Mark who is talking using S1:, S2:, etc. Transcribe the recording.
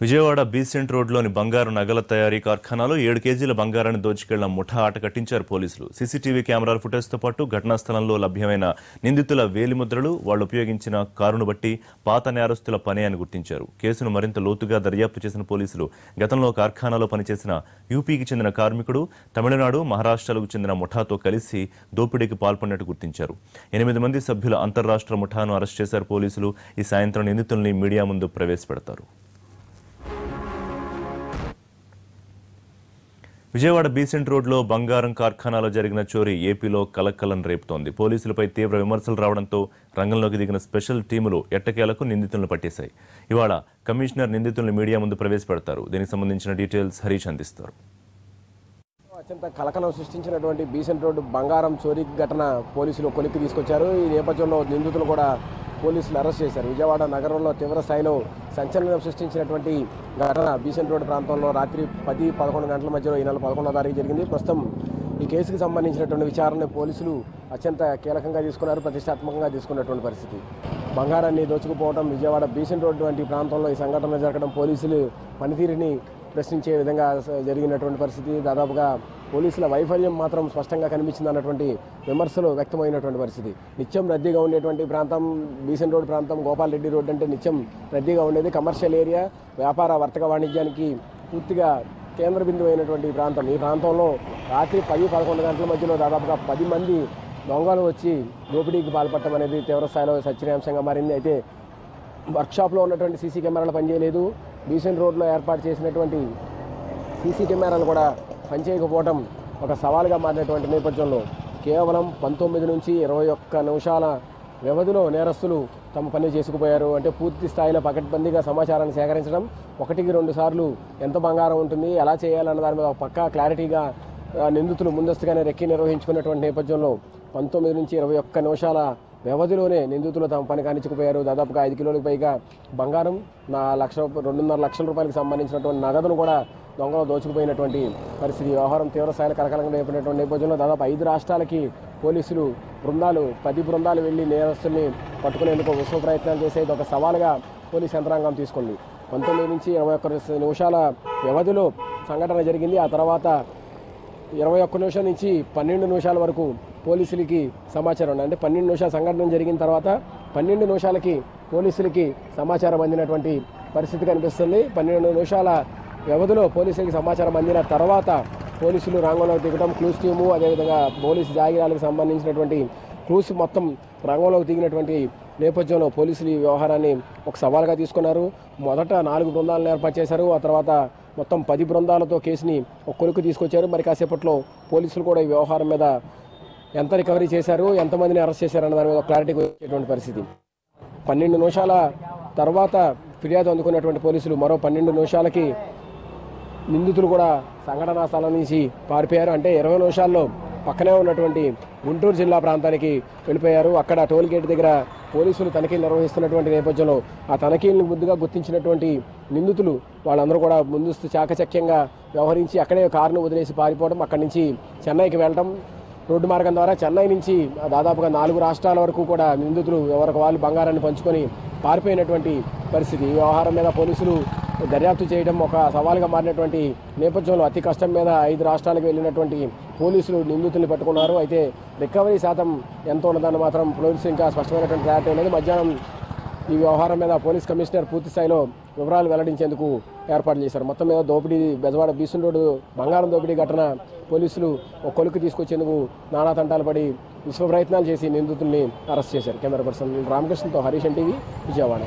S1: Vijayawada Besant రోడ్లోని బంగారు నగల తయారీ కార్ఖానాలో ఏడు కేజీల బంగారాన్ని దోచుకెళ్ళిన ముఠా ఆట కట్టించారు పోలీసులు. సీసీటీవీ కెమెరాల ఫుటేజ్తో పాటు ఘటనా స్థలంలో లభ్యమైన నిందితుల వేలిముద్రలు వాళ్ళు ఉపయోగించిన కారును బట్టి పాత నేరస్తుల పని అని గుర్తించారు. కేసును మరింత లోతుగా దర్యాప్తు చేసిన పోలీసులు గతంలో కార్ఖానాలో పనిచేసిన యూపీకి చెందిన కార్మికుడు తమిళనాడు మహారాష్ట్రలకు చెందిన ముఠాతో కలిసి దోపిడీకి పాల్పడినట్టు గుర్తించారు. ఎనిమిది మంది సభ్యుల అంతర్రాష్ట్ర ముఠాను అరెస్ట్ చేశారు పోలీసులు. ఈ సాయంత్రం నిందితుల్ని మీడియా ముందు ప్రవేశపెడతారు. విజయవాడ బీసెంట్ రోడ్లో బంగారం కార్ఖానాలో జరిగిన చోరీ ఏపీలో కలకలం రేపుతోంది. పోలీసులపై తీవ్ర విమర్శలు రావడంతో రంగంలోకి దిగిన స్పెషల్ టీములు ఎట్టకేలకు నిందితులను పట్టేశాయి. ఇవాళ కమిషనర్ నిందితులను మీడియా ముందు ప్రవేశపెడతారు. దీనికి సంబంధించిన డీటెయిల్స్ హరీష్ అందిస్తారు.
S2: అత్యంత కలకలం సృష్టించినటువంటి బీసెంట్ రోడ్డు బంగారం చోరీ ఘటన పోలీసులు కొలిక్కి తీసుకొచ్చారు. ఈ నేపథ్యంలో నిందితులు కూడా పోలీసులు అరెస్ట్ చేశారు. విజయవాడ నగరంలో తీవ్ర స్థాయిలో సంచలనం సృష్టించినటువంటి ఘటన బీసెంట్ రోడ్డు ప్రాంతంలో రాత్రి పది పదకొండు గంటల మధ్యలో ఈ నెల పదకొండో తారీఖు జరిగింది. ప్రస్తుతం ఈ కేసుకు సంబంధించినటువంటి విచారణ పోలీసులు అత్యంత కీలకంగా తీసుకున్నారు ప్రతిష్టాత్మకంగా తీసుకున్నటువంటి పరిస్థితి. బంగారాన్ని దోచుకుపోవడం విజయవాడ బీసెంట్ రోడ్డు వంటి ప్రాంతంలో ఈ సంఘటన జరగడం పోలీసులు పనితీరుని ప్రశ్నించే విధంగా జరిగినటువంటి పరిస్థితి. దాదాపుగా పోలీసుల వైఫల్యం మాత్రం స్పష్టంగా కనిపించింది అన్నటువంటి విమర్శలు వ్యక్తమైనటువంటి పరిస్థితి. నిత్యం రద్దీగా ఉండేటువంటి ప్రాంతం బీసెన్ రోడ్ ప్రాంతం గోపాల్ రెడ్డి రోడ్ అంటే నిత్యం రద్దీగా ఉండేది. కమర్షియల్ ఏరియా వ్యాపార వర్తక వాణిజ్యానికి పూర్తిగా కేంద్ర బిందువు అయినటువంటి ప్రాంతం. ఈ ప్రాంతంలో రాత్రి పది పదకొండు గంటల మధ్యలో దాదాపుగా పది మంది దొంగలు వచ్చి దోపిడీకి పాల్పడటం అనేది తీవ్రస్థాయిలో చర్చనీయాంశంగా మారింది. అయితే వర్క్షాప్లో ఉన్నటువంటి సీసీ కెమెరాలు పనిచేయలేదు. బీసెంట్ రోడ్లో ఏర్పాటు చేసినటువంటి సీసీ కెమెరాలు కూడా పనిచేయకపోవడం ఒక సవాలుగా మారినటువంటి నేపథ్యంలో కేవలం పంతొమ్మిది నుంచి ఇరవై ఒక్క నిమిషాల వ్యవధిలో నేరస్తులు తమ పని చేసుకుపోయారు. అంటే పూర్తి స్థాయిలో పకడ్బందీగా సమాచారాన్ని సేకరించడం ఒకటికి రెండు సార్లు ఎంత బంగారం ఉంటుంది ఎలా చేయాలన్న దాని మీద ఒక పక్కా క్లారిటీగా నిందితులు ముందస్తుగానే రెక్కి నిర్వహించుకున్నటువంటి నేపథ్యంలో పంతొమ్మిది నుంచి ఇరవై ఒక్క నిమిషాల వ్యవధిలోనే నిందితులు తమ పని కానించుకుపోయారు. దాదాపుగా ఐదు కిలోలకు పైగా బంగారం నా లక్ష రెండున్నర లక్షల రూపాయలకు సంబంధించినటువంటి నగదును కూడా దొంగలు దోచుకుపోయినటువంటి పరిస్థితి. వ్యవహారం తీవ్రస్థాయిలో కలకలంగా రేపినటువంటి నేపథ్యంలో దాదాపు ఐదు రాష్ట్రాలకి పోలీసులు బృందాలు పది బృందాలు వెళ్ళి నేరస్తుల్ని పట్టుకునేందుకు విశ్వ ప్రయత్నాలు చేసేది ఒక సవాలుగా పోలీస్ యంత్రాంగం తీసుకుంది. పంతొమ్మిది నుంచి ఇరవై ఒక్క నిమిషాల వ్యవధిలో సంఘటన జరిగింది. ఆ తర్వాత ఇరవై ఒక్క నిమిషం నుంచి పన్నెండు నిమిషాల వరకు పోలీసులకి సమాచారం ఉంది. అంటే పన్నెండు నిమిషాల సంఘటన జరిగిన తర్వాత పన్నెండు నిమిషాలకి పోలీసులకి సమాచారం అందినటువంటి పరిస్థితి కనిపిస్తుంది. పన్నెండు నిమిషాల వ్యవధిలో పోలీసులకి సమాచారం అందిన తర్వాత పోలీసులు రంగంలోకి దిగడం క్లూస్ టీము అదేవిధంగా పోలీసు జాగిరాలకు సంబంధించినటువంటి క్లూస్ మొత్తం రంగంలోకి దిగినటువంటి నేపథ్యంలో పోలీసులు ఈ వ్యవహారాన్ని ఒక సవాల్గా తీసుకున్నారు. మొదట నాలుగు బృందాలను ఏర్పాటు చేశారు. ఆ తర్వాత మొత్తం పది బృందాలతో కేసుని ఒక కొలుకు తీసుకొచ్చారు. మరి కాసేపట్లో పోలీసులు కూడా ఈ వ్యవహారం మీద ఎంత రికవరీ చేశారు ఎంతమందిని అరెస్ట్ చేశారన్న దాని మీద క్లారిటీ వచ్చేటువంటి పరిస్థితి. పన్నెండు నిమిషాల తర్వాత ఫిర్యాదు అందుకున్నటువంటి పోలీసులు మరో పన్నెండు నిమిషాలకి నిందితులు కూడా సంఘటనా స్థలం నుంచి పారిపోయారు. అంటే ఇరవై నిమిషాల్లో పక్కనే ఉన్నటువంటి గుంటూరు జిల్లా ప్రాంతానికి వెళ్ళిపోయారు. అక్కడ టోల్ గేట్ దగ్గర పోలీసులు తనిఖీలు నిర్వహిస్తున్నటువంటి నేపథ్యంలో ఆ తనిఖీలను ముందుగా గుర్తించినటువంటి నిందితులు వాళ్ళందరూ కూడా ముందస్తు చాకచక్యంగా వ్యవహరించి అక్కడే కారును వదిలేసి పారిపోవడం అక్కడి నుంచి చెన్నైకి వెళ్ళటం రోడ్డు మార్గం ద్వారా చెన్నై నుంచి దాదాపుగా నాలుగు రాష్ట్రాల వరకు కూడా నిందితులు ఎవరికి వాళ్ళు బంగారాన్ని పంచుకొని పారిపోయినటువంటి పరిస్థితి. ఈ వ్యవహారం మీద పోలీసులు దర్యాప్తు చేయడం ఒక సవాలుగా మారినటువంటి నేపథ్యంలో అతి కష్టం మీద ఐదు రాష్ట్రాలకు వెళ్ళినటువంటి పోలీసులు నిందితుల్ని పట్టుకున్నారు. అయితే రికవరీ శాతం ఎంత ఉన్నదాన్ని మాత్రం పోలీసులు ఇంకా స్పష్టమైనటువంటి క్లారిటీ ఉన్నది. మధ్యాహ్నం ఈ వ్యవహారం మీద పోలీస్ కమిషనర్ పూర్తి స్థాయిలో వివరాలు వెల్లడించేందుకు ఏర్పాటు చేశారు. మొత్తం మీద దోపిడీ బెజవాడ బీసున్ రోడ్డు బంగారం దోపిడీ ఘటన పోలీసులు ఒక కొలుకు తీసుకొచ్చేందుకు నానా తంటాలు పడి విశ్వ ప్రయత్నాలు చేసి నిందితుల్ని అరెస్ట్ చేశారు. కెమెరా పర్సన్ రామకృష్ణతో హరీష్ ఎన్టీవీ విజయవాడ.